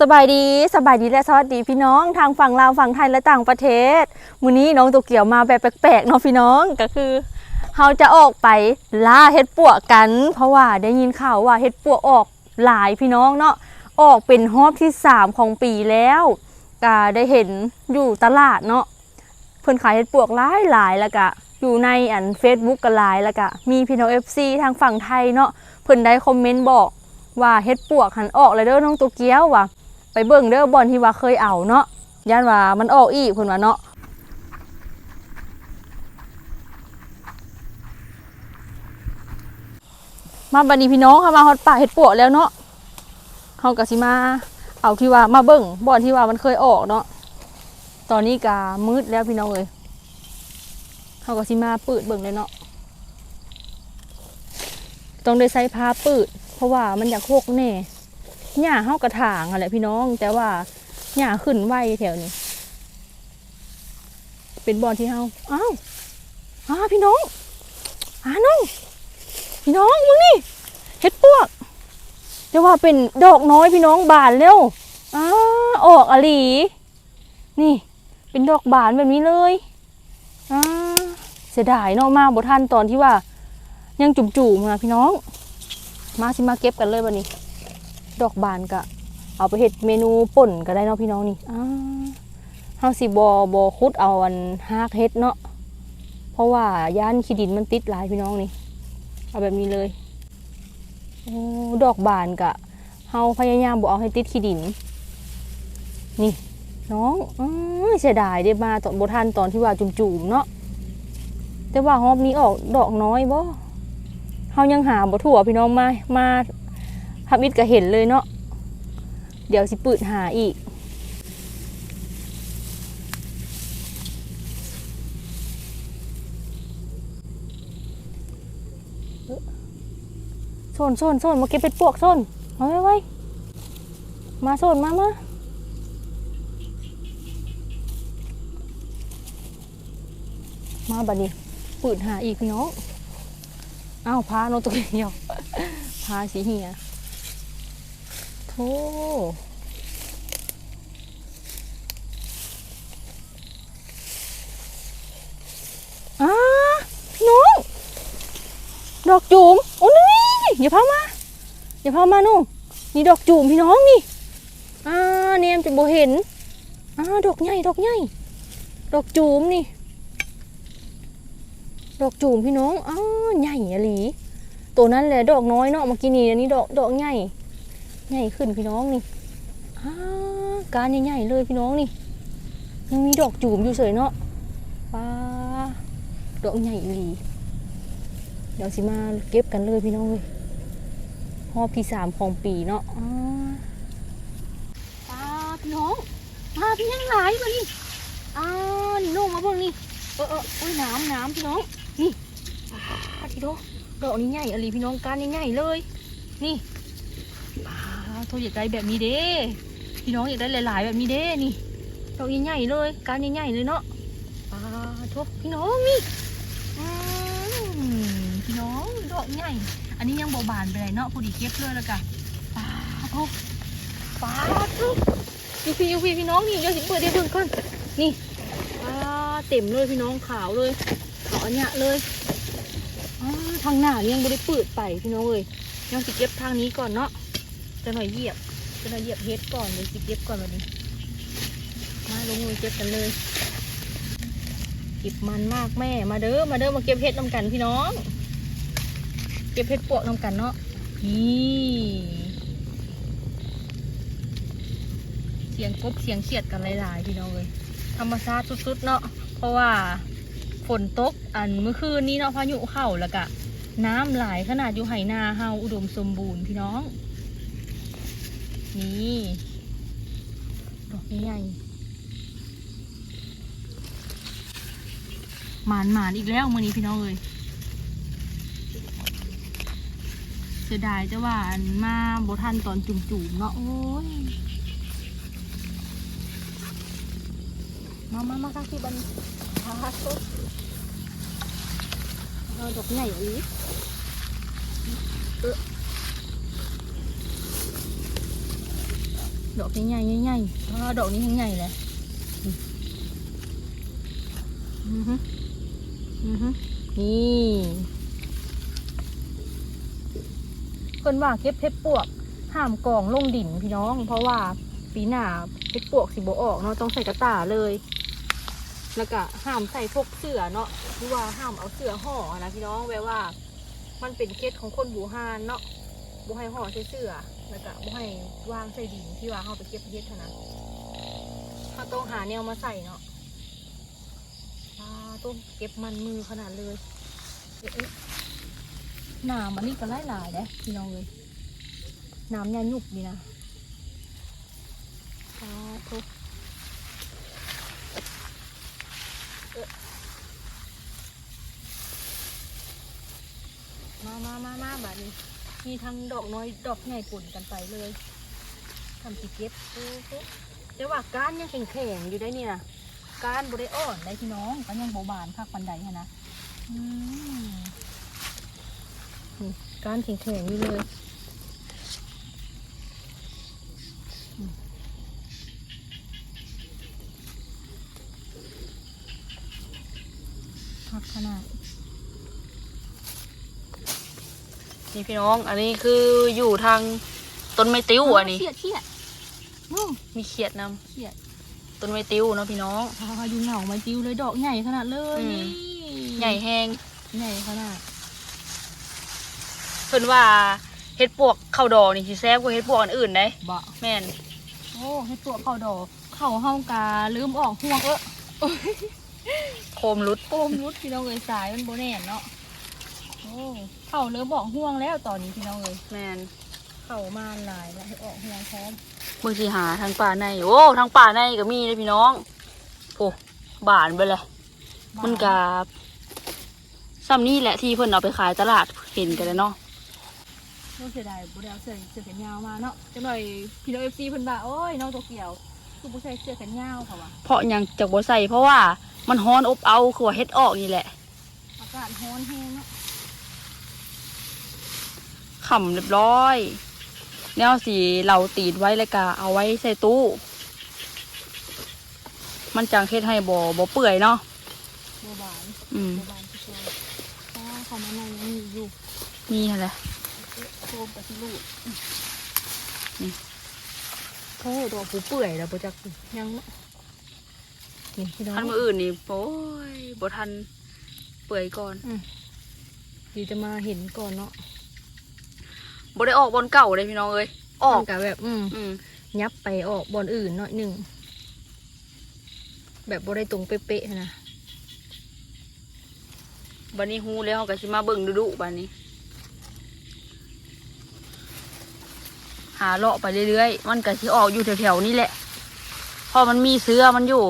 สบายดีสบายดีและสวัสดีพี่น้องทางฝั่งลาวฝั่งไทยและต่างประเทศมื้อนี้น้องตัวเกี่ยวมาแบบแปลกๆเนาะพี่น้องก็คือเราจะออกไปล่าเห็ดปวกกัน เพราะว่าได้ยินข่าวว่าเห็ดปวกออกหลายพี่น้องเนาะออกเป็นรอบที่สามของปีแล้วก็ได้เห็นอยู่ตลาดเนาะเพิ่นขายเห็ดปวกหลายหลายแล้วก็อยู่ในอัน Facebook ก็หลายแล้วก็มีพี่น้อง FC ทางฝั่งไทยเนาะเพิ่นได้คอมเมนต์บอกว่าเห็ดปวกหันออกแล้วเด้อน้องตัวเกี้ยวว่ะ ไปเบิ่งเด้อบอลที่ว่าเคยเอาเนาะย่านว่ามันออกอีกเพิ่นว่าเนาะมาบัดนี้พี่น้องเขามาฮอดป่าเฮ็ดปวกแล้วเนาะเฮาก็สิมาเอาที่ว่ามาเบิ่งบอลที่ว่ามันเคยออกเนาะตอนนี้ก็มืดแล้วพี่น้องเอ้ยเฮาก็สิมาปิดเบิ่งเลยเนาะต้องได้ใส่ผ้าปิดเพราะว่ามันอยากโคกแน่ หญ้าเฮากระถางอะไรพี่น้อง แต่ว่าหญ้าขึ้นไวแถวนี้ เป็นบอลที่เฮาอ้าวอ้าพี่น้องอ้าน้องพี่น้องมึงนี่เห็ดปวก แต่ว่าเป็นดอกน้อยพี่น้องบานเร็วอ้าออกอะหลีนี่ เป็นดอกบานแบบนี้เลยอ้าเสียดายเนาะมาบ่ทันตอนที่ว่า ยังจุ่มๆมาพี่น้อง มาสิมาเก็บกันเลยวันนี้ ดอกบานกะเอาไปเฮ็ดเมนูป่นก็ได้เนาะพี่น้องนี่อ้าเฮาสิบอบอคุดเอาอันฮากเฮ็ดเนาะเพราะว่าย่านขี้ดินมันติดหลายพี่น้องนี่เอาแบบนี้เลยโอ้ดอกบานกะเฮาพยายามบ่เอาให้ติดขี้ดิน นี่ น้องอื้อเสียดายได้มาตอนบ่ทันตอนที่ว่าจุ่มๆเนาะแต่ว่าฮอบนี้ออกดอกน้อยบ่เฮายังหาบ่ทั่วพี่น้องมามา พับมิดก็เห็นเลยเนาะ เดี๋ยวสิปืดหาอีก โซนโซนโซนมาเก็บเป็ดปวกโซนมาไว้ไว้ มาโซนมามามาบัดนี้ปืดหาอีกพี่น้อง อ้าวพาโนตัวเดียวพาสีเหีย โธ่อ้าพี่น้องดอกจูมโอ้นี่อย่าพามาอย่าพามาหนูนี่ดอกจูมพี่น้องนี่อ่าเนมจะบ่เห็นอ่าดอกใหญ่ดอกใหญ่ดอกจูมนี่ ดอกจูมพี่น้องอ้าใหญ่อะหลีตัวนั้นแหละดอกน้อยเนาะเมื่อกี้นี่อันนี้ดอกดอกใหญ่ ใหญ่ขึ้นพี่น้องนี่การใหญ่ๆเลยพี่น้องนี่ ยังมีดอกจูมอยู่เฉยเนาะป้าดอกใหญ่อีหลีเดี๋ยวสิมาเก็บกันเลยพี่น้องเลยรอบที่สามของปีเนาะป้าพี่น้องป้าพี่ยังหลายมานี่อ่านี่ลงมาเบิ่งนี่เออเออโอ้ยน้ำน้ำพี่น้องนี่ป้าทีโดดอกนี้ใหญ่อะไรพี่น้องการใหญ่ๆเลย นี่ โทอยากได้แบบนี้เด้พี่น้องอยากได้หลายๆแบบนี้เด้นี่ดอกใหญ่ๆเลยการใหญ่ๆเลยเนาะป้าโทพี่น้องนี่พี่น้องดอกใหญ่ อันนี้ยังเบาบานไปเลยเนาะพอดีเก็บเลยแล้วกันป้าโทป้าโทยูพี่ยูพี่พี่น้องนี่เดี๋ยวสิเปิดได้เบิ่งก่อนนี่ปาเต็มเลยพี่น้องขาวเลยขาวอเนี้ยเลยอ่าทางหน้านี่ยังไม่ได้เปิดไปพี่น้องเลยยังสิเก็บทางนี้ก่อนเนาะ จะหน่อยเหยียบจะหน่อยเหยียบเฮ็ดก่อนเลยสิเก็บก่อนวันนี้ มาลงมือเก็บกันเลยเก็บมันมากแม่ มาเด้อมาเด้อมาเก็บเฮ็ดนำกันพี่น้อง เก็บเฮ็ดปวกนำกันเนาะนี่เสียงกบเสียงเขียดกันหลายๆพี่น้องเลยธรรมชาติสุดๆเนาะเพราะว่าฝนตกอันเมื่อคืนนี้เนาะพายุเข้าแล้วก็น้ำไหลขนาดอยู่ไหนาเฮาอุดมสมบูรณ์พี่น้อง นี่ดอกใหญ่หมานหมานอีกแล้วมื่อนี้พี่น้องเลยเสียดายจะว่านมาบทันตอนจุ่มๆเนาะโอ้ยมามามาค่ะที่บันพาสุดเราดอกใหญ่อีกน ดอกใหญ่ๆใหญ่ๆอ่ดอกนี้ใหญ่เลยนี่อือฮึอือฮึนี่เพิ่นว่าเก็บเพชรปวกห้ามกองลงดินพี่น้อง เพราะว่าปีหน้าเพชรปวกสิบออกเนาะต้องใส่กระตาเลย แล้วก็ห้ามใส่พวกเสื้อเนาะหรือว่าห้ามเอาเสื้อห่อนะพี่น้องแปลว่า มันเป็นเคสของคนบูฮานเนาะ บูให้ห่อใส่เสื้อแล้วก็บูให้วางใส่ดินที่ว่าเขาไปเก็บเพชรนะเขาต้องหาแนวมาใส่เนาะอ่าต้องเก็บมันมือขนาดเลยเอ๊ะเอ๊ะหนามันนี่ก็ไล่หลายๆเด้พี่น้องเลยน้ำยาหยุบนี่นะสาธุเอ๊ะมามามามาแบบนี้ มีทั้งดอกน้อยดอกใหญ่ปุ่นกันไปเลยทำสิเก็บแต่ว่าก้านยังแข็งๆอยู่ได้เนี่นะก้านบริอ่อนได้พี่น้องก็ยังเบาบานภาคปันไดหั้นะนี่ก้านแข็งๆอยู่เลยพักขนาด นี่พี่น้อง อันนี้คืออยู่ทางต้นไม้ติ้วอันนี้ เขียดเขียดนู่นมีเขียดนเขียดำต้นไม้ติ้วเนาะพี่น้อง พาอยู่เหงามาจิ้วเลยดอกใหญ่ขนาดเลยอืมนี่ใหญ่แห้งใหญ่ขนาดเพิ่นว่าเฮ็ดปวกเข้าดอกนี่สิแซ่บกว่าเฮ็ดปวกอันอื่นได้บะแม่นโอ้ให้ตัวเข่าดอกเข่าเฮากาลืมออกห่วงเออโคมรุดโอมรุดพี่น้องเอ้ยสายมันโบแน่นเนาะโอ้ เข่าเริ่มออกห่วงแล้วตอนนี้พี่น้องเอ้ยแม่นเข่ามาหลายแล้วให้ออกห่วงพร้อมเบิ่งสิหาทางป่าในโอ้ทางป่าในก็มีเลยพี่น้องโอ้บานไปเลยมันกาซ้ำนี่แหละที่เพิ่นเอาไปขายตลาดเห็นกันแล้วเนาะน้องเสียดายบุได้เอาเสื้อเสื้อแขนยาวมาเนาะจังหน่อยพี่น้องเอฟซีเพิ่นบ่าโอ้ยน้องโตเกียวคือผู้ชายเสื้อแขนยาวค่ะวะเพราะหยังจากบ่ใส่เพราะว่ามันฮ้อนอบเอาคือว่าเฮ็ดออกนี่แหละ อากาศร้อนแห้งเนาะ ขำเรียบร้อยแนวสีเราตีดไว้แล้วก็เอาไว้ใส่ตู้ มันจังเฮ็ดให้บ่บ่เปื่อยเนาะโบบานอืมโบบานที่ตัวถ้าเขามาในยังมีอยู่นี่หั่นแหละโคมกับที่ลูกนี่โอ้ดอกผู้เปื่อยแล้วบ่จักยังเนาะนี่พี่น้องทันมืออื่นนี่โอ้ยบ่ทันเปื่อยก่อนดีจะมาเห็นก่อนเนาะ บ่ได้ออกบนเก่าเลยพี่น้องเอ้ยออกมันกับแบบ อืมอืมยับไปออกบอนอื่นหน่อยหนึ่งแบบบ่ได้ตรงเป๊ะๆนะบัดนี้ฮู้แล้วเฮาก็สิมาเบิ่งดุๆบัดนี้ หาเลาะไปเรื่อยๆมันก็สิออกอยู่แถวๆนี้แหละเพอมันมีเสื้อมันอยู่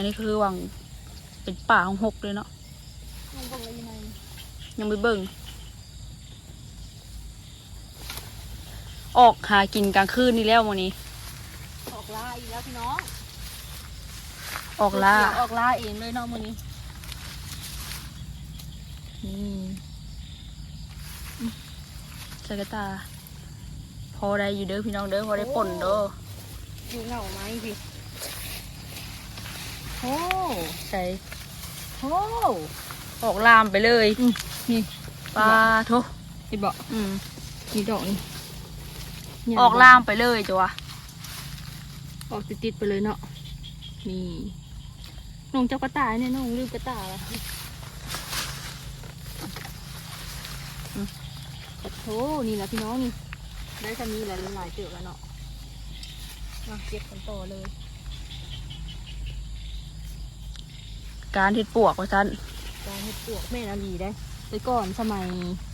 อันนี้คือวังเป็นป่าของหกเลยเนาะมันบอกอะไรยังไงยังไม่เบิ่ง ออกหากินกลางคืนนี่แล้ววันนี้ ออกล่าอีกแล้วพี่น้อง ออกล่าเดี๋ยวออกล่าเองเลยเนาะมื้อนี้ นี่ใส่กระตา พอได้อยู่เด้อพี่น้องเด้อพอได้ป่นเด้ออยู่เหงาไหมพี่ โอ้ใส่โอ้ออกลามไปเลยอืมนี่ปลาโทพี่บอกอืมนี่ดอกนี่ออกลามไปเลยจ้ะออกติดๆไปเลยเนาะนี่น้องเจ้ากระต่ายเนี่ยน้องลืมกระต่ายละกระโถนี่แหละพี่น้องนี่ได้จะมีหลายหลายๆเจือแล้วเนาะมาเก็บกันต่อเลย การเฮ็ดปวกว่าซั่นการเฮ็ดปวกแม่นาลีได้ไปก่อนสมัย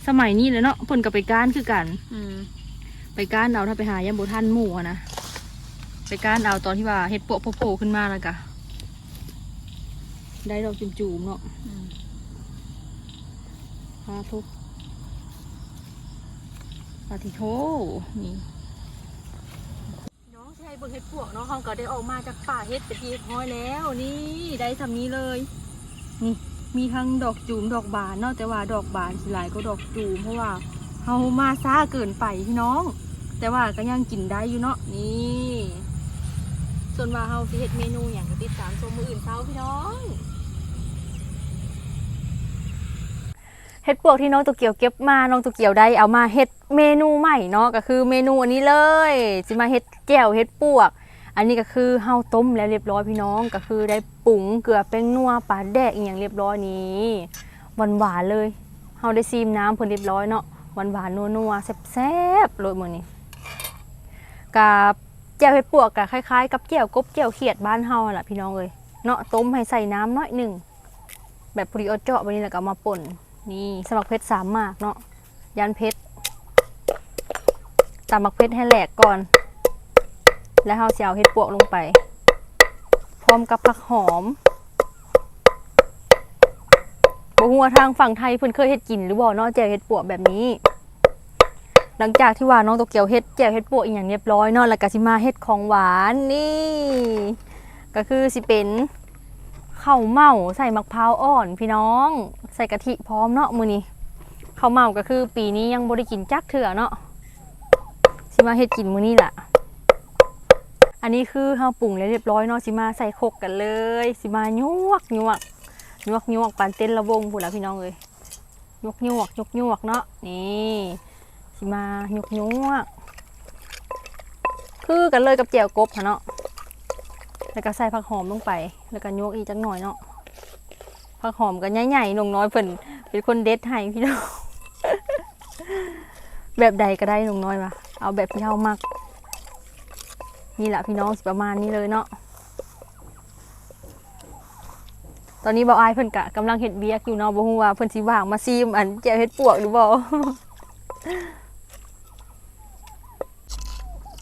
สมัยนี้เลยเนาะเพิ่นก็ไปก้านคือกัน อืมไปก้านเอาถ้าไปหายามโบทันหมู่อะนะไปก้านเอาตอนที่ว่าเฮ็ดปวกโผล่ๆขึ้นมาแล้วกะได้ดอกจุ่มๆเนาะอืมปลาทุกปลาทิโทนี่น้องชาย เบิ่งเฮ็ดปวกเนาะเขาก็ได้ออกมาจากป่าเฮ็ดไปที่เรียบร้อยแล้วนี่ได้ทำนี้เลย นี่มีทั้งดอกจูมดอกบานเนาะแต่ว่าดอกบานสิหลายก็ดอกจูมเพราะว่าเฮามาซ่าเกินไปพี่น้อง แต่ว่าก็ยังกินได้อยู่เนาะนี่ส่วนว่าเฮาสิเฮ็ดเมนูอย่างก็ติดตามชมมืออื่นเช้าพี่น้อง เฮ็ดปวกที่น้องตุเกียวเก็บมาน้องตุเกียวได้เอามาเฮ็ดเมนูใหม่เนาะก็คือเมนูอันนี้เลยสิมาเฮ็ดแจ่วเฮ็ดปวก อันนี้ก็คือเฮาต้มแล้วเรียบร้อยพี่น้องก็คือได้ปรุงเกลือแป้งนัวปลาแดกอีกอย่างเรียบร้อยนี้หวานหวานเลยเฮาได้ซีมน้ำเพิ่นเรียบร้อยเนาะหวานหวานๆนัวแซ่บๆเลยมื้อนี้กับแจ่วเฮ็ดปวกก็คล้ายๆ กับแจ่วกบแจ่วเขียดบ้านเฮาล่ะพี่น้องเอ้ยเนาะต้มให้ใส่น้ำน้อยหนึงแบบพอดีเอาเจาะไปนี่แล้วก็มาป่น นี่สมักเพชรสามหมากเนาะยันเพชรตำมักเพชรให้แหลกก่อน แล้วเราจะเอาเห็ดปวกลงไป พร้อมกับผักหอมบหัวาทางฝั่งไทยเพิ่นเคยเฮ็ดกินหรือบ่เนาะแจ่วเห็ดปวกแบบนี้ หลังจากที่ว่าน้องโตเกียวเฮ็ดแจ่วเห็ดปวกอีกอย่างเรียบร้อยเนาะแล้วก็สิมาเฮ็ดของหวานนี่ ก็คือสิเป็นข้าวเม่าใส่มะพร้าวอ่อนพี่น้อง ใส่กะทิพร้อมเนาะมื้อนี้ข้าวเมาก็คือ ปีนี้ยังบ่ได้กินจักเถื่อเนาะสิมาเฮ็ดกินมื้อนี้ล่ะ อันนี้คือเฮาปรุงแล้วเรียบร้อยเนาะสิมาใส่โคกกันเลยสิมายวกยวกยวกยวกปานเต้นระวงพุ่นล่ะพี่น้องเอ้ยยวกยวกยวกยวกเนาะนี่สิมายวกยวกคือกันเลยกับแจ่วกบค่ะเนาะแล้วก็ใส่ผักหอมลงไป แล้วก็ยวกอีกจักหน่อยเนาะ ผักหอมก็ใหญ่ๆนงน้อยเพิ่นเป็นคนเด็ดให้พี่น้องแบบใดก็ได้นงน้อยมาเอาแบบที่เฮามัก นี่แหละพี่น้องประมาณนี้เลยเนาะตอนนี้บ่าวอายเพิ่นกะกำลังเฮ็ดเบียกอยู่เนาะบ่ฮู้ว่าเพิ่นสิว่างมาซีมอันแจ่วเฮ็ดปวกหรือบ่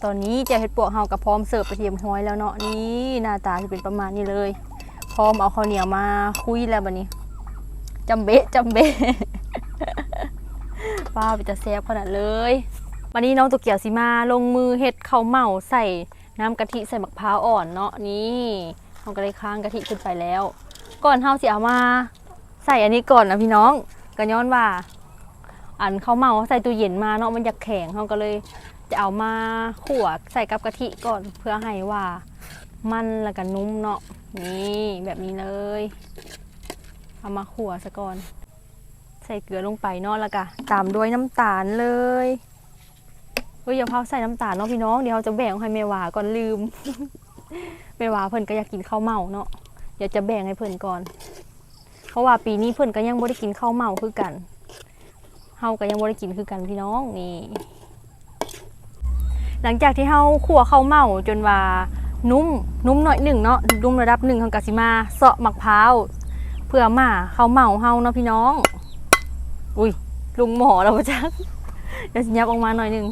ตอนนี้แจ่วเฮ็ดปวกเฮาก็พร้อมเสิร์ฟไปเทียมห้อยแล้วเนาะนี่หน้าตาสิเป็นประมาณนี้เลย พร้อมเอาข้าวเหนียวมาคุยแล้วบัดนี้จำเบะจำเบะป้าไปจะแซ่บขนาดเลยวันนี้น้องตุกเกียวสิมาลงมือเฮ็ดข้าวเมาใส่น้ำกะทิใส่มะพร้าวอ่อนเนาะนี่เราก็เลยค้างกะทิขึ้นไปแล้ว ก่อนเฮาสิเอามาใส่อันนี้ก่อนนะพี่น้องก็ย้อนว่า อันข้าวเมาใส่ตู้เย็นมาเนาะมันอยากแข็งเฮาก็เลย จะเอามาขั่วใส่กับกะทิก่อนเพื่อให้ว่ามันแล้วก็นุ่มเนาะ นี่แบบนี้เลย เอามาขั่วซะก่อน ใส่เกลือลงไปนาะแล้วก็ตามด้วยน้ำตาลเลยเฮ้ยอย่าเผาใส่น้ำตาลเนาะพี่น้องเดี๋ยวเราจะแบ่งให้เมวาก่อนลืมเมวาเพิ่นก็อยากกินข้าวเมาเนาะเดี๋ยวจะแบ่งให้เพิ่นก่อน เพราะว่าปีนี้เพิ่นก็ยังบ่ได้กินข้าวเมาคือกันเฮาก็ยังบ่ได้กินคือกันพี่น้องนี่ หลังจากที่เฮาคั่วข้าวเมาจนว่า นุ่มนุ่มหน่อยหนึ่งเนาะนุ่มระดับหนึ่งเฮาก็สิมาเสาะมะพร้าวเพื่อมาเข้าเมาเฮาเนาะพี่น้อง อุ้ยลุงหมอแล้วบ่จักเดี๋ยวสิยับออกมาหน่อยหนึ่ง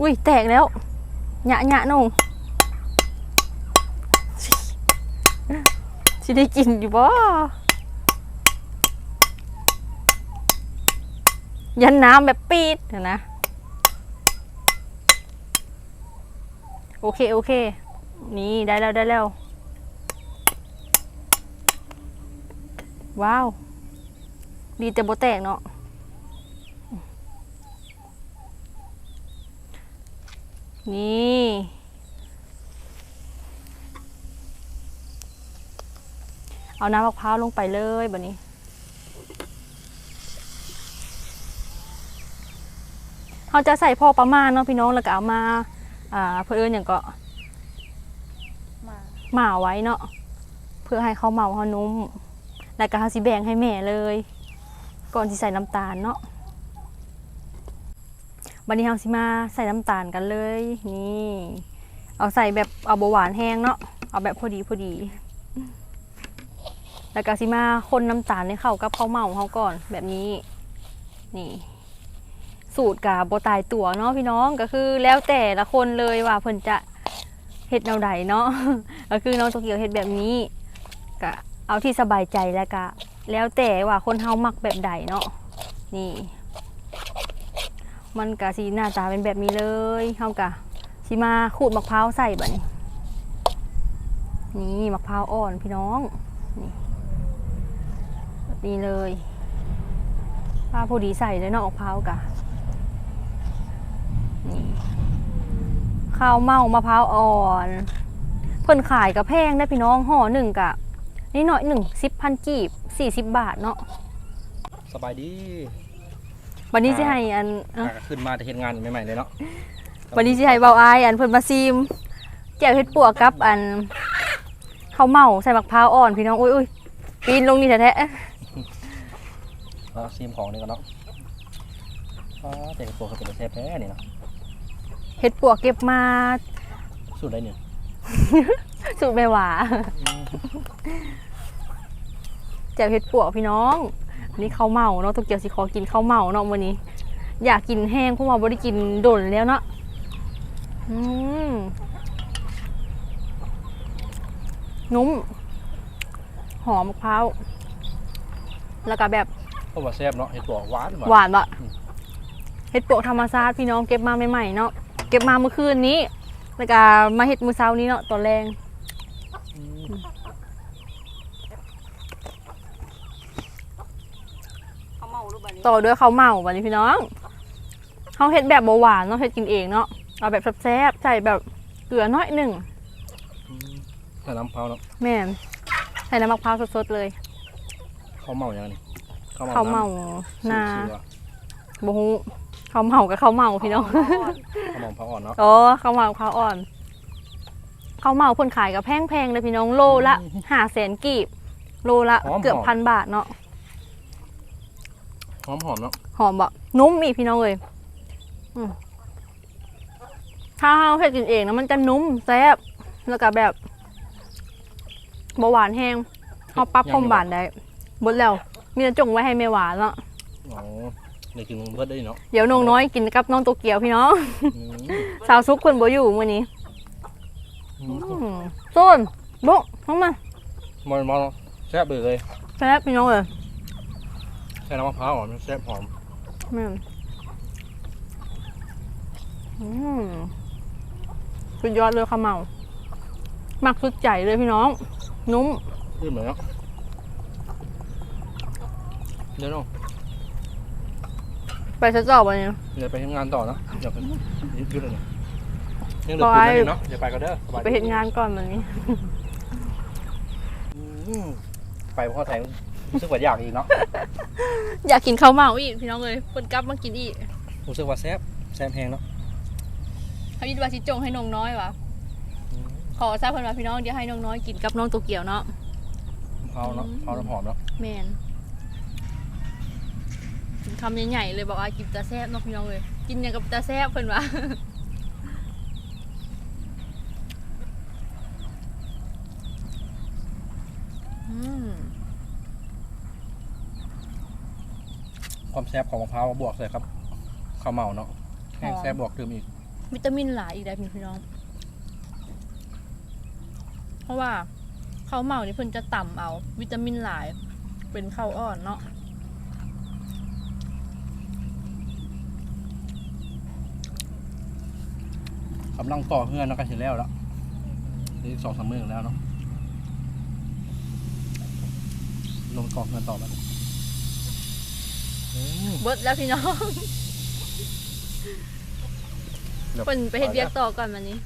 อุ้ยแตกแล้วหยะหยะนงสิได้กินอยู่บ่ ยันน้ำแบบปีดเห็นนะ โอเค โอเค นี่ได้แล้วได้แล้ว ว้าว ดีแต่โบแตกเนาะนี่ เอาน้ำมะพร้าวลงไปเลยแบบนี้ เขาจะใส่พอประมาณเนาะพี่น้องแล้วก็เอามาอ่าเพื่อเอิญอย่างก็มาหมาไว้เนาะเพื่อให้เขาเมาเขานุ่มแล้วก็เขาสิแบ่งให้แม่เลย ก่อนที่ใส่น้ำตาลเนาะวันนี้เราสิมาใส่น้ำตาลกันเลย นี่ เอาใส่แบบเอาบหวานแห้งเนาะเอาแบบพอดีพอดี แล้วก็สิมาคนน้ำตาลให้เข้ากับข้าวเมาเขาก่อนแบบนี้ นี่ สูตรกับโบตายตัวเนาะพี่น้องก็คือแล้วแต่ละคนเลยว่าเพิ่นจะเฮ็ดแนวใดเนาะก็คือน้องโตเกียวเฮ็ดแบบนี้ก็เอาที่สบายใจแล้วก็แล้วแต่ว่าคนเฮามักแบบใดเนาะนี่ มันกะสีหน้าตาเป็นแบบนี้เลยเฮากะสิมาขูดมะพร้าวใส่บัดนี้นี่มะพร้าวอ่อนพี่น้องนี่นี้เลยป้าพอดีใส่เลยเนาะมะพร้าวกะ ข้าวเมามะพร้าวอ่อนเพิ่นขายกับแพงได้พี่น้องห่อหนึ่งกะนี่หน่อยหนึ่งสิบพันกีบสี่สิบบาทเนาะสบายดีวันนี้สิให้อันเอ้าอะขึ้นมาจะเห็นงานใหม่ๆเลยเนาะวันนี้สิให้เบาอายอันเพิ่นมาซีมแจ่วเฮ็ดปัวกับอันข้าวเมาใส่มะพร้าวอ่อนพี่น้องอุ้ยอุ้ยปีนลงนี่แท้แล้วซีมของนี่กันเนาะอ๋อแต่ตัวเขาเป็นเซฟแท้นี่เนาะๆ เฮ็ดปัวเก็บมาสูตรได้เนี่ย สูตรแม่หวาอืมแจ่วเฮ็ดปัวพี่น้องอันนี่ข้าวเมาเนาะตุกเกียวสิขอกินข้าวเมาเนาะมื้อนี้ อยากกินแห้งเพราะว่าบ่ได้กินโดนแล้วเนาะอืมนุ่ม หอมมะพร้าว แล้วก็แบบเพราะว่าแซ่บเนาะเห็ดตัวหวานหวานบะเห็ดโปะธรรมชาติพี่น้องเก็บมาใหม่ๆเนาะ เก็บมาเมื่อคืนนี้ แล้วก็มาเห็ดมื้อเช้านี้เนาะตอนแรงอืมเขาเมารูปแบบนี้ต่อด้วยข้าวเมาบัดนี้พี่น้องเขาเห็ดแบบบ่หวานเนาะเห็ดกินเองเนาะเอาแบบแซ่บๆใส่แบบเกลือน้อยหนึ่งอืมใส่น้ำเผาเนาะแม่นใส่น้ำมะพร้าวสดๆเลยข้าวเมาอย่างนี้ข้าวเมาน้ำนาชื่อชื่อว่าบ่ฮู้ ข้าวเมากับข้าวเมาพี่น้องข้าวเมาเผาอ่อนเนาะอ๋อข้าวเมาข้าวอ่อนข้าวเมาเพิ่นขายกับแพงๆเลยพี่น้องโลละห้าแสนกีบ โลละเกือบพันบาทเนาะหอมหอมๆเนาะหอมบะนุ่มอีกพี่น้องเลยอืมถ้าเราเฮ็ดกินเองนะมันจะนุ่มแซ่บแล้วก็แบบเบาหวานแห้งเอาปรับความหวานได้หมดแล้วมีแต่จงไว้ให้แม่หวานแล้ว อ๋อในกินเพิ่มได้เนาะเดี๋ยวน้องน้อยกินกับน้องโตเกียวพี่น้อง อืมสาวซุกคนบ่อยู่มื้อนี้อือืมมส้นบุกเข้ามามันมันแซ่บเลยเลยแซ่บพี่น้องเลยใส่น้ำมะพร้าวอ่อนมันแซ่บหอมแม่นอืมสุดยอดเลยข้าวเมามักสุดใจเลยพี่น้อง นุ่ม ขึ้นเหมือนเนาะเดี๋ยวเนาะ ไปซะจอบวันนี้เดี๋ยวไปทำงานต่อเนาะเดี๋ยวไปยืดยืดเลยยังเหลืไปอคืนนึงเนาะเดี๋ยวไปก็เด้อสบายดีไปเห็นงานก่อนวันนี้อืมไปพ่อแทงรู้สึกว่าอยากอีกเนาะอยากกินข้าวเมาอีกพี่น้องเลยเพิ่นกลับมากินอีกรู้สึกว่าแซ่บแซ่บแพงเนาะเขายินว่าชิจงให้น้องน้อยวะขอทราบเพิ่นว่าพี่น้องเดี๋ยวให้น้องน้อยกินกับน้องโตเกียวเนาะเผาเนาะเผาน้ำหอมเนาะแมนกิน คำใหญ่ๆเลยบอกว่ากินตาแซ่บเนาะพี่น้องเลย กินอย่างกับตาแซ่บเพิ่นว่าอืมความแซ่บของมะพร้าวบวกใส่ครับข้าวเมาเนาะแห้งแซ่บบวกดื่มอีก วิตามินหลายอีกได้พี่น้อง เพราะว่าข้าวเมานี่เพิ่นจะต่ำเอา วิตามินหลาย เป็นข้าวอ่อนเนาะำลังต่อเฮือนเนาะกันเสร็จแล้วแล้วนี่สองสามมื้อแล้วเนาะลงต่อเฮือนต่อแล้วอืมเบิดแล้วพี่น้องเดี๋ยวเพิ่นไปเฮ็ดเวียกต่อก่อนวันนี้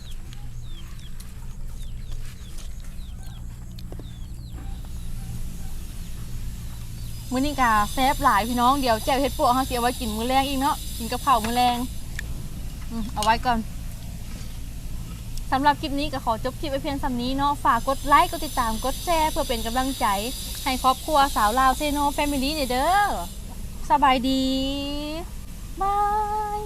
มื้อนี้กาแซ่บหลายพี่น้องเดี๋ยวแจ่วเฮ็ดปวกเฮาสิเอาไว้กินมื้อแรงอีกเนาะกินกับข้าวมื้อแรงอืมเอาไว้ก่อน สำหรับคลิปนี้ก็ขอจบคลิปไปเพียงสำนี้เนาะฝากกดไลค์กดติดตามกดแชร์เพื่อเป็นกำลังใจ ให้ครอบครัวสาวลาวเซโนแฟมิลี่เด้อสบายดีบาย